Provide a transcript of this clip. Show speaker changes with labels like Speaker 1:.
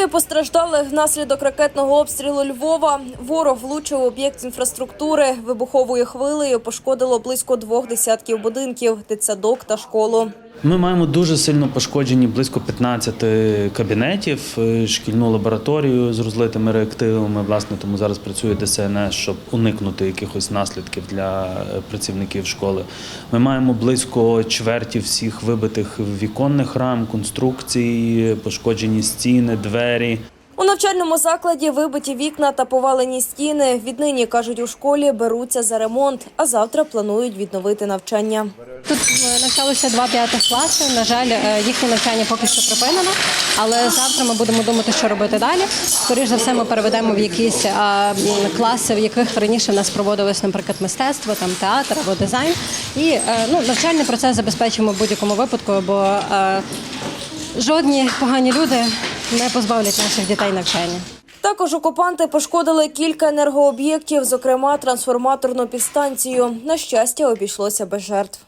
Speaker 1: Троє постраждалих внаслідок ракетного обстрілу Львова. Ворог влучив об'єкт інфраструктури. Вибуховою хвилею пошкодило близько двох десятків будинків, дитсадок та школу.
Speaker 2: Ми маємо дуже сильно пошкоджені близько 15 кабінетів, е, шкільну лабораторію з розлитими реактивами. Власне, тому зараз працює ДСНС, щоб уникнути якихось наслідків для е, працівників школи. Ми маємо близько чверті всіх вибитих віконних рам, конструкцій, пошкоджені стіни, двері.
Speaker 1: У навчальному закладі вибиті вікна та повалені стіни. Віднині кажуть, у школі беруться за ремонт, а завтра планують відновити навчання.
Speaker 3: Тут е, навчалося два п'ятих класи. На жаль, е, їхнє навчання поки що припинено, але завтра ми будемо думати, що робити далі. Скоріше за все, ми переведемо в якісь класи, в яких раніше в нас проводилось, наприклад, мистецтво, там театр або дизайн. І е, ну, навчальний процес забезпечимо в будь-якому випадку, бо жодні погані люди не позбавлять наших дітей навчання.
Speaker 1: Також окупанти пошкодили кілька енергооб'єктів, зокрема трансформаторну підстанцію. На щастя, обійшлося без жертв.